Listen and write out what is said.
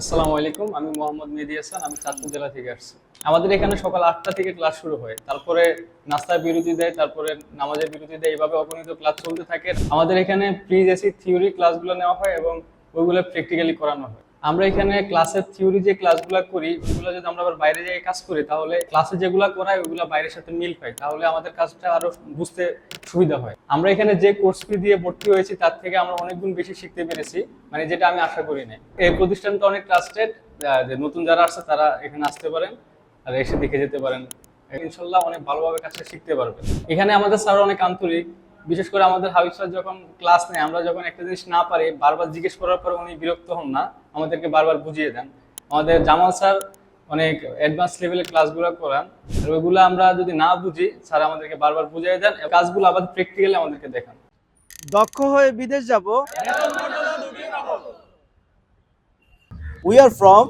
আসসালামু আলাইকুম, আমি মোহাম্মদ মেহেদি হাসান, আমি চাঁদপুর জেলা থেকে আসছি। আমাদের এখানে সকাল আটটা থেকে ক্লাস শুরু হয়। তারপরে নাস্তার বিরতি দেয়, তারপরে নামাজের বিরতি দেয় এইভাবে অগণিত ক্লাস চলতে থাকে। আমাদের এখানে প্রি এসি থিওরি ক্লাসগুলো নেওয়া হয় এবং ওইগুলো প্র্যাকটিক্যালি করানো হয়। আমরা এখানে ক্লাসের থিওরি যে ক্লাসগুলো করি ওইগুলো যদি আমরা আবার বাইরে যাই কাজ করি, তাহলে ক্লাসে যেগুলো করাই ওইগুলো বাইরের সাথে মিল পাই তাহলে আমাদের কাজটা আরও বুঝতে সুবিধা হয়। আমরা এখানে যে কোর্স ফি দিয়ে ভর্তি হয়েছি, তার থেকে আমরা অনেক গুণ বেশি শিখতে পেরেছি মানে যেটা আমি আশা করি নাই। এই প্রতিষ্ঠানটা অনেক ট্রাস্টেড যে নতুন যারা আসছে তারা এখানে আসতে পারেন, আর এসে দেখে যেতে পারেন। ইনশাল্লাহ অনেক ভালোভাবে কাজটা শিখতে পারবেন। এখানে আমাদের স্যার অনেক আন্তরিক বিশেষ করে আমাদের হাবিব স্যার যখন ক্লাস নেয় আমরা যখন একটা জিনিস না পারি বারবার জিজ্ঞেস করার পর উনি বিরক্ত হন না আমাদেরকে বারবার বুঝিয়ে দেন। আমাদের জামাল স্যার অনেক অ্যাডভান্স লেভেলের ক্লাসগুলো করান আর ওইগুলো আমরা যদি না বুঝি স্যার আমাদেরকে বারবার বুঝিয়ে দেন কাজগুলো আবার প্র্যাকটিক্যালি আমাদেরকে দেখান। দক্ষ হয়ে বিদেশ যাব। We are from